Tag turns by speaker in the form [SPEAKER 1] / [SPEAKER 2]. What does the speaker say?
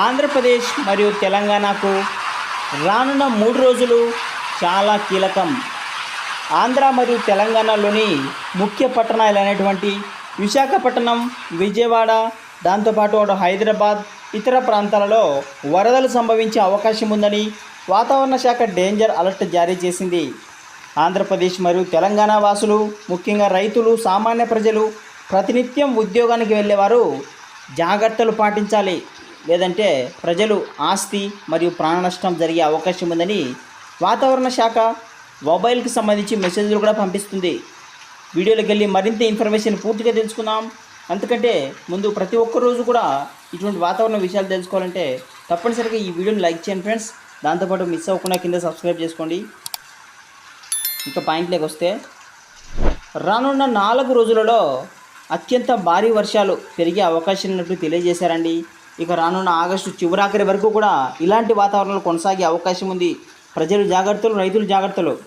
[SPEAKER 1] ఆంధ్రప్రదేశ్ మరియు తెలంగాణకు రానున్న మూడు రోజులు చాలా కీలకం. ఆంధ్ర మరియు తెలంగాణలోని ముఖ్య పట్టణాలైనటువంటి విశాఖపట్నం విజయవాడ దాంతోపాటు అటు హైదరాబాద్ ఇతర ప్రాంతాలలో వరదలు సంభవించే అవకాశం ఉందని వాతావరణ శాఖ డేంజర్ అలర్ట్ జారీ చేసింది. ఆంధ్రప్రదేశ్ మరియు తెలంగాణ వాసులు ముఖ్యంగా రైతులు సామాన్య ప్రజలు ప్రతినిత్యం ఉద్యోగానికి వెళ్ళేవారు జాగ్రత్తలు పాటించాలి. లేదంటే ప్రజలు ఆస్తి మరియు ప్రాణ నష్టం జరిగే అవకాశం ఉందని వాతావరణ శాఖ మొబైల్కి సంబంధించి మెసేజ్లు కూడా పంపిస్తుంది. వీడియోలోకి వెళ్ళి మరింత ఇన్ఫర్మేషన్ పూర్తిగా తెలుసుకుందాం. అందుకంటే ముందు ప్రతి ఒక్క రోజు కూడా ఇటువంటి వాతావరణ విషయాలు తెలుసుకోవాలంటే తప్పనిసరిగా ఈ వీడియోని లైక్ చేయండి ఫ్రెండ్స్. దాంతోపాటు మిస్ అవ్వకుండా కింద సబ్స్క్రైబ్ చేసుకోండి. ఇంకా పాయింట్లోకి వస్తే రానున్న నాలుగు రోజులలో అత్యంత భారీ వర్షాలు పెరిగే అవకాశం ఉన్నట్లు తెలియజేశారండి. ఇక రానున్న ఆగస్టు చివరాఖరి వరకు కూడా ఇలాంటి వాతావరణం కొనసాగే అవకాశం ఉంది. ప్రజలు జాగ్రత్తలు రైతులు జాగ్రత్తలు.